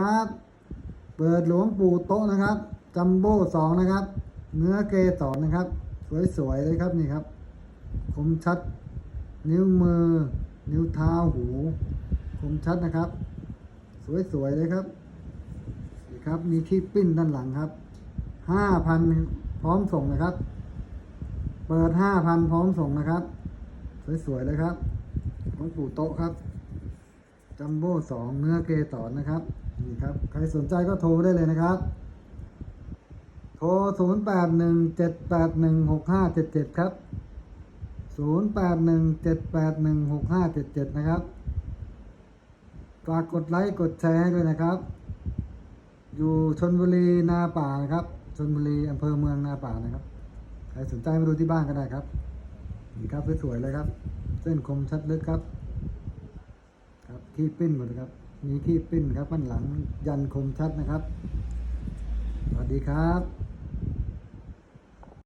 ครับ เปิดหลวงปู่โต๊ะนะครับ จัมโบ้สองนะครับ เนื้อเกสรนะครับ สวยๆเลยครับนี่ครับ คมชัด นิ้วมือ นิ้วเท้าหู คมชัดนะครับ สวยๆเลยครับนี่ครับ มีที่ปิ้นด้านหลังครับห้าพันพร้อมส่งนะครับ เปิดห้าพันพร้อมส่งนะครับ สวยๆเลยครับหลวงปู่โต๊ะครับ จัมโบ้สองเนื้อเกสรนะครับ นี่ครับ ใครสนใจก็โทรได้เลยนะครับ โทร 0 8 1 7 8 1 6 5 7 7 ครับ 0 8 1 7 8 1 6 5 7 7 นะครับฝากกดไลค์กดแชร์ให้ด้วยนะครับ อยู่ชนบุรีนาป่านะครับชนบุรีอำเภอเมืองนาป่านะครับ ใครสนใจมาดูที่บ้านก็ได้ครับ นี่ครับสวยๆเลยครับ เส้นคมชัดลึกครับ ที่ปิ้นหมดเลยครับ มีที่ปิ้นครับข้านหลังยันคมชัดนะครับ สวัสดีครับ